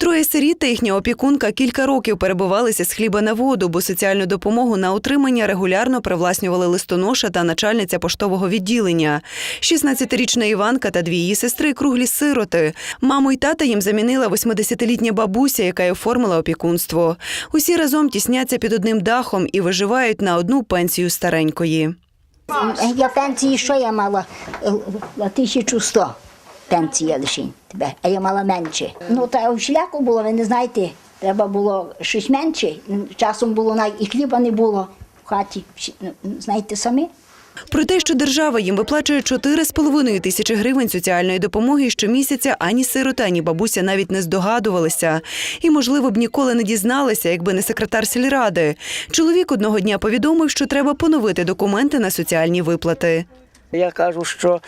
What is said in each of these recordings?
Троє сиріт та їхня опікунка кілька років перебувалися з хліба на воду, бо соціальну допомогу на утримання регулярно привласнювали листоноша та начальниця поштового відділення. 16-річна Іванка та дві її сестри круглі сироти. Маму й тата їм замінила 80-літня бабуся, яка й оформила опікунство. Усі разом тісняться під одним дахом і виживають на одну пенсію старенької. Я пенсії, що я мала? Е, 1100 пенсія лише тебе, а я мала менше. Ну, та в шляху було, ви не знаєте, треба було щось менше. Часом було навіть і хліба не було в хаті. Ну, Знаєте самі? Про те, що держава їм виплачує 4,5 тисячі гривень соціальної допомоги щомісяця, ані сирота, ані бабуся навіть не здогадувалися. І, можливо, б ніколи не дізналися, якби не секретар сільради. Чоловік одного дня повідомив, що треба поновити документи на соціальні виплати. Я кажу, що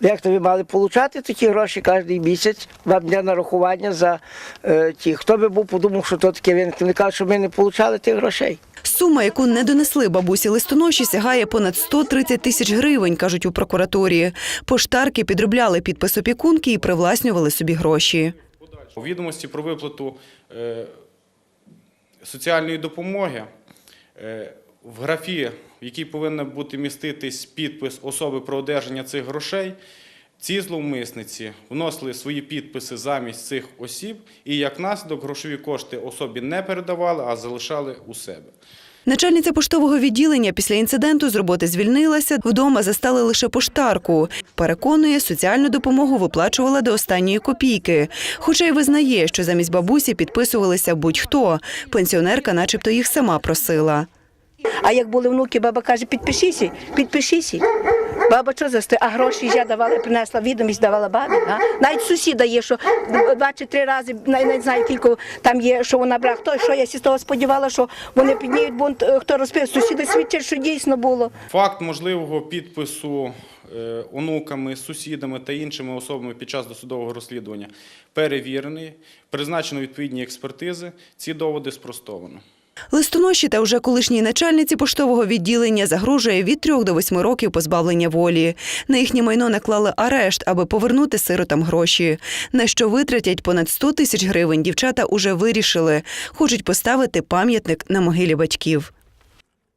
як то ви мали получати такі гроші кожен місяць, вам для нарахування за е, ті. Хто би був подумав, що то таке. Вони кажуть, що ми не получали тих грошей. Сума, яку не донесли бабусі листоноші, сягає понад 130 тисяч гривень, кажуть у прокуратурі. Поштарки підробляли підпис опікунки і привласнювали собі гроші. У відомості про виплату е, соціальної допомоги е, в графі, в якій повинен бути міститись підпис особи про одержання цих грошей, ці зловмисниці вносили свої підписи замість цих осіб і як наслідок грошові кошти особі не передавали, а залишали у себе. Начальниця поштового відділення після інциденту з роботи звільнилася. Вдома застали лише поштарку. Переконує, соціальну допомогу виплачувала до останньої копійки. Хоча й визнає, що замість бабусі підписувалися будь-хто. Пенсіонерка начебто їх сама просила. А як були внуки, баба каже, підпишіться, підпишіться. Баба що за? А гроші я давала, принесла відомість, давала бабі. А? Навіть сусіда є, що два чи три рази, навіть не знаю, кілько там є, що вона брала. Хто, що я з того сподівала, що вони підніють бунт, е, хто розписує. Сусіди свідчать, що дійсно було. Факт можливого підпису е, онуками, сусідами та іншими особами під час досудового розслідування перевірений, призначено відповідні експертизи. Ці доводи спростовано. Листоноші та вже колишній начальниці поштового відділення загрожує від трьох до восьми років позбавлення волі. На їхнє майно наклали арешт, аби повернути сиротам гроші. На що витратять понад 100 тисяч гривень, дівчата уже вирішили. Хочуть поставити пам'ятник на могилі батьків.